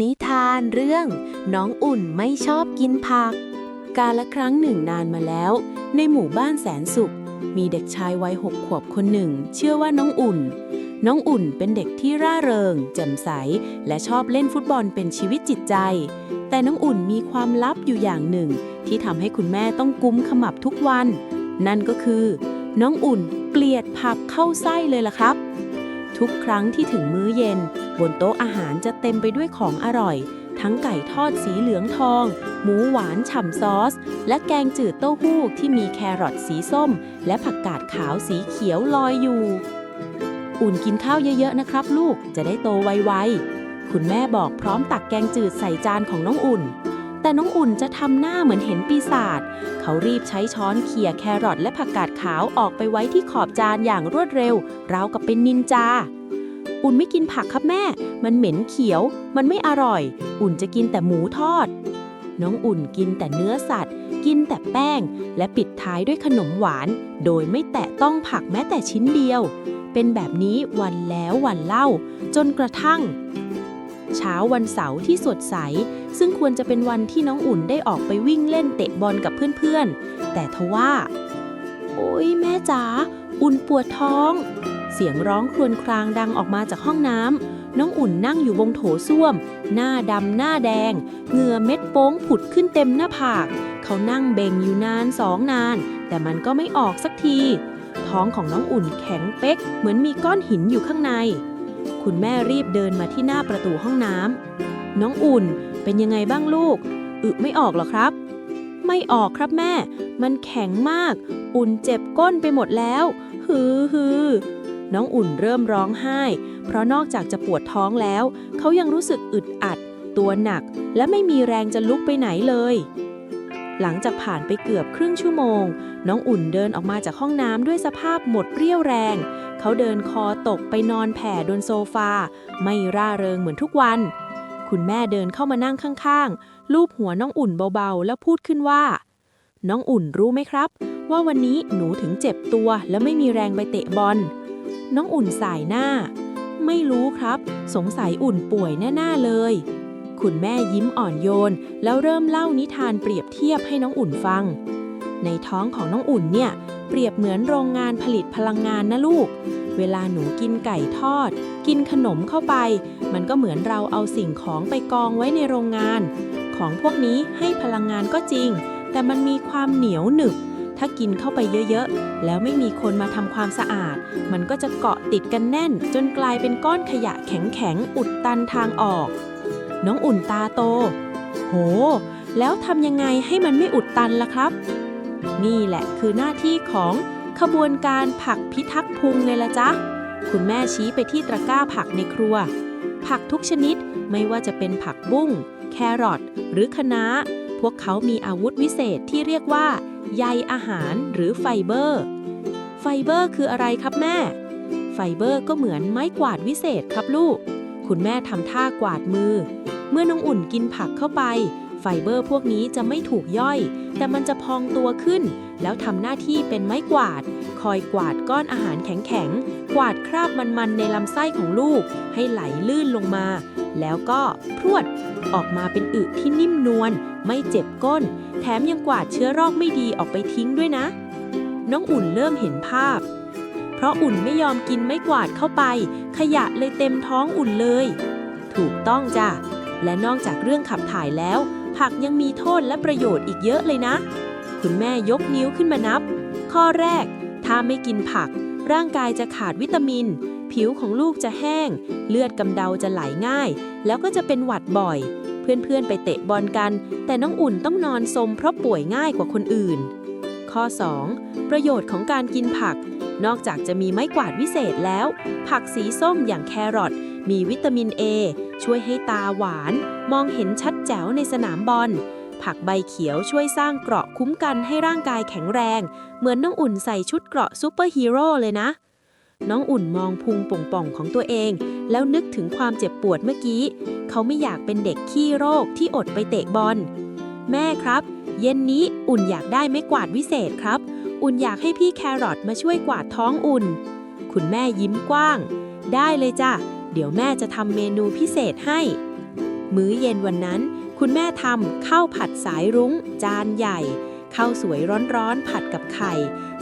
นิทานเรื่อง น้องอุ่นไม่ชอบกินผัก กาละครั้งหนึ่งนานมาแล้ว ในหมู่บ้านแสนสุข มีเด็กชายวัยหกขวบคนหนึ่ง เชื่อว่าน้องอุ่น น้องอุ่นเป็นเด็กที่ร่าเริง แจ่มใส และชอบเล่นฟุตบอลเป็นชีวิตจิตใจ แต่น้องอุ่นมีความลับอยู่อย่างหนึ่ง ที่ทำให้คุณแม่ต้องกุมขมับทุกวัน นั่นก็คือ น้องอุ่นเกลียดผักเข้าไส้เลยล่ะครับ ทุกครั้งที่ถึงมื้อเย็น บนโต๊ะอาหารจะเต็มไปด้วยของอร่อย ทั้งไก่ทอดสีเหลืองทอง หมูหวานฉ่ำซอส และแกงจืดเต้าหู้ที่มีแครอทสีส้ม และผักกาดขาวสีเขียวลอยอยู่ อุ่นกินข้าวเยอะๆนะครับ ลูกจะได้โตไวๆคุณแม่บอกพร้อมตักแกงจืดใส่จานของน้องอุ่น แต่น้องอุ่นจะทำหน้าเหมือนเห็นปีศาจ เขารีบใช้ช้อนเขี่ยแครอทและผักกาดขาวออกไปไว้ที่ขอบจานอย่างรวดเร็ว ราวกับเป็นนินจา อุ่นไม่กินผักครับแม่ มันเหม็นเขียว มันไม่อร่อย อุ่นจะกินแต่หมูทอด น้องอุ่นกินแต่เนื้อสัตว์ กินแต่แป้ง และปิดท้ายด้วยขนมหวาน โดยไม่แตะต้องผักแม้แต่ชิ้นเดียว เป็นแบบนี้วันแล้ววันเล่า จนกระทั่ง เช้าวันเสาร์ที่สดใส ซึ่งควรจะเป็นวันที่น้องอุ่นได้ออกไปวิ่งเล่นเตะบอลกับเพื่อนๆ แต่ทว่า โอ๊ยแม่จ๋า อุ่นปวดท้อง เสียงร้องครวญครางดังออกมาจากห้องน้ำ น้องอุ่นนั่งอยู่บนโถส้วม หน้าดำหน้าแดง เหงื่อเม็ดโป้งผุดขึ้นเต็มหน้าผาก เขานั่งเบ่งอยู่นานสองนาน แต่มันก็ไม่ออกสักที ท้องของน้องอุ่นแข็งเป๊ก เหมือนมีก้อนหินอยู่ข้างใน คุณแม่รีบเดินมาที่หน้าประตูห้องน้ำน้องอุ่น เป็นยังไงบ้างลูก อึไม่ออกหรอครับ ไม่ออกครับแม่ มันแข็งมาก อุ่นเจ็บก้นไปหมดแล้ว ฮือฮือน้องอุ่นเริ่มร้องไห้ เพราะนอกจากจะปวดท้องแล้ว เขายังรู้สึกอึดอัด ตัวหนัก และไม่มีแรงจะลุกไปไหนเลย หลังจากผ่านไปเกือบครึ่งชั่วโมง น้องอุ่นเดินออกมาจากห้องน้ำด้วยสภาพหมดเรี่ยวแรง เขาเดินคอตกไปนอนแผ่บนโซฟา ไม่ร่าเริงเหมือนทุกวัน คุณแม่เดินเข้ามานั่งข้างๆ ลูบหัวน้องอุ่นเบาๆ แล้วพูดขึ้นว่า น้องอุ่นรู้ไหมครับ ว่าวันนี้หนูถึงเจ็บตัวและไม่มีแรงไปเตะบอล น้องอุ่นสายหน้า ไม่รู้ครับ สงสัยอุ่นป่วยแน่ๆเลย คุณแม่ยิ้มอ่อนโยน แล้วเริ่มเล่านิทานเปรียบเทียบให้น้องอุ่นฟัง ในท้องของน้องอุ่นเนี่ย เปรียบเหมือนโรงงานผลิตพลังงานนะลูก เวลาหนูกินไก่ทอด กินขนมเข้าไป มันก็เหมือนเราเอาสิ่งของไปกองไว้ในโรงงาน ของพวกนี้ให้พลังงานก็จริง แต่มันมีความเหนียวหนึบ ถ้ากินเข้าไปเยอะๆ แล้วไม่มีคนมาทำความสะอาด มันก็จะเกาะติดกันแน่น จนกลายเป็นก้อนขยะแข็งๆ อุดตันทางออก น้องอุ่นตาโต โห แล้วทำยังไงให้มันไม่อุดตันล่ะครับ นี่แหละคือหน้าที่ของขบวนการผักพิทักษ์พุงไงละจ๊ะ คุณแม่ชี้ไปที่ตะกร้าผักในครัว ผักทุกชนิดไม่ว่าจะเป็นผักบุ้ง แครอทหรือคะน้า พวกเขามีอาวุธวิเศษที่เรียกว่า ใยอาหารหรือไฟเบอร์ ไฟเบอร์คืออะไรครับแม่ ไฟเบอร์ก็เหมือนไม้กวาดวิเศษครับลูก คุณแม่ทำท่ากวาดมือ เมื่อน้องอุ่นกินผักเข้าไป ไฟเบอร์พวกนี้จะไม่ถูกย่อย แต่มันจะพองตัวขึ้น แล้วทำหน้าที่เป็นไม้กวาด คอยกวาดก้อนอาหารแข็งๆ กวาดคราบมันๆ ในลำไส้ของลูก ให้ไหลลื่นลงมา แล้วก็พรวด ออกมาเป็นอึที่นิ่มนวลไม่เจ็บก้น แถมยังกวาดเชื้อโรคไม่ดีออกไปทิ้งด้วยนะ น้องอุ่นเริ่มเห็นภาพ เพราะอุ่นไม่ยอมกินไม้กวาดเข้าไป ขยะเลยเต็มท้องอุ่นเลย ถูกต้องจ้ะและนอกจากเรื่องขับถ่ายแล้ว ผักยังมีโทษและประโยชน์อีกเยอะเลยนะ คุณแม่ยกนิ้วขึ้นมานับ ข้อแรก ถ้าไม่กินผัก ร่างกายจะขาดวิตามิน ผิวของลูกจะแห้ง เลือดกำเดาจะไหลง่าย แล้วก็จะเป็นหวัดบ่อย เพื่อนๆไปเตะบอลกัน แต่น้องอุ่นต้องนอนสมเพราะป่วยง่ายกว่าคนอื่น ข้อ 2. ประโยชน์ของการกินผัก นอกจากจะมีไม้กวาดวิเศษแล้ว ผักสีส้มอย่างแครอทมีวิตามิน A ช่วยให้ตาหวาน มองเห็นชัดแจ๋วในสนามบอล ผักใบเขียวช่วยสร้างเกราะคุ้มกันให้ร่างกายแข็งแรง เหมือนน้องอุ่นใส่ชุดเกราะซูเปอร์ฮีโร่เลยนะ น้องอุ่นมองพุงป่องๆของตัวเอง แล้วนึกถึงความเจ็บปวดเมื่อกี้ เขาไม่อยากเป็นเด็กขี้โรคที่อดไปเตะบอล แม่ครับ เย็นนี้อุ่นอยากได้ไม้กวาดวิเศษครับ อุ่นอยากให้พี่แครอทมาช่วยกวาดท้องอุ่น คุณแม่ยิ้มกว้าง ได้เลยจ้ะเดี๋ยวแม่จะทำเมนูพิเศษให้ มื้อเย็นวันนั้น คุณแม่ทำข้าวผัดสายรุ้ง จานใหญ่ข้าวสวยร้อนๆผัดกับไข่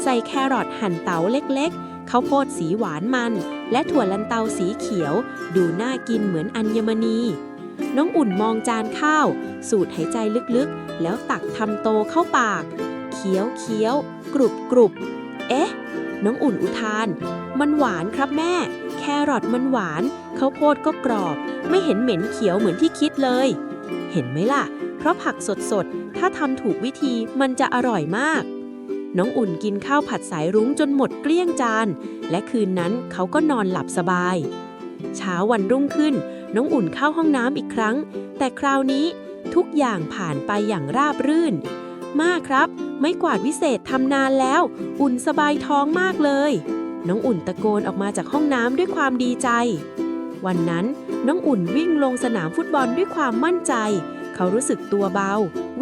ใส่แครอทหั่นเต๋าเล็กๆข้าวโพดสีหวานมัน และถั่วลันเตาสีเขียว ดูน่ากินเหมือนอัญมณี น้องอุ่นมองจานข้าว สูดหายใจลึกๆ แล้วตักทำโตเข้าปากเคี้ยวเคี้ยวกรุบกรุบเอ๊ะ น้องอุ่นอุทาน มันหวานครับแม่ รอทมันหวานข้าวโพดก็กรอบ ไม่เห็นเหม็นเขียวเหมือนที่คิดเลย เห็นไหมล่ะ เพราะผักสดๆ ถ้าทำถูกวิธีมันจะอร่อยมาก น้องอุ่นกินข้าวผัดสายรุ้งจนหมดเกลี้ยงจาน และคืนนั้นเขาก็นอนหลับสบาย เช้าวันรุ่งขึ้น น้องอุ่นเข้าห้องน้ำอีกครั้ง แต่คราวนี้ทุกอย่างผ่านไปอย่างราบรื่น มากครับ ไม่กวาดวิเศษทำนานแล้ว อุ่นสบายท้องมากเลย น้องอุ่นตะโกนออกมาจากห้องน้ำด้วยความดีใจ วันนั้นน้องอุ่นวิ่งลงสนามฟุตบอลด้วยความมั่นใจ เขารู้สึกตัวเบา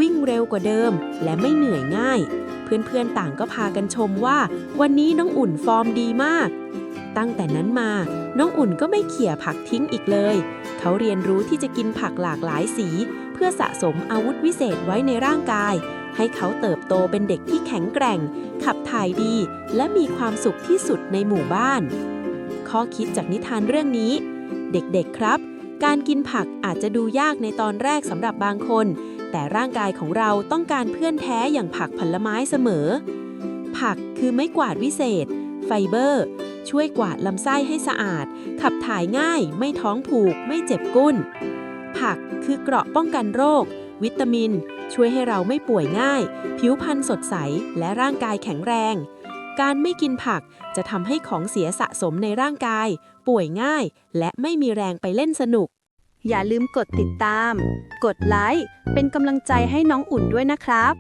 วิ่งเร็วกว่าเดิม และไม่เหนื่อยง่าย เพื่อนๆต่างก็พากันชมว่า วันนี้น้องอุ่นฟอร์มดีมาก ตั้งแต่นั้นมา น้องอุ่นก็ไม่เขี่ยผักทิ้งอีกเลย เขาเรียนรู้ที่จะกินผักหลากหลายสี เพื่อสะสมอาวุธวิเศษไว้ในร่างกาย ให้เขาเติบโตเป็นเด็กที่แข็งแกร่ง ขับถ่ายดี และมีความสุขที่สุดในหมู่บ้าน ข้อคิดจากนิทานเรื่องนี้ เด็กๆครับ การกินผักอาจจะดูยากในตอนแรกสำหรับบางคน แต่ร่างกายของเราต้องการเพื่อนแท้อย่างผักผลไม้เสมอ ผักคือไม้กวาดวิเศษ ไฟเบอร์ ช่วยกวาดลำไส้ให้สะอาด ขับถ่ายง่าย ไม่ท้องผูก ไม่เจ็บก้น ผักคือเกราะป้องกันโรค วิตามิน ช่วยให้เราไม่ป่วยง่าย ผิวพรรณสดใสและร่างกายแข็งแรง การไม่กินผักจะทำให้ของเสียสะสมในร่างกาย ป่วยง่าย และไม่มีแรงไปเล่นสนุก อย่าลืมกดติดตาม กดไลค์เป็นกำลังใจให้น้องอุ่นด้วยนะครับ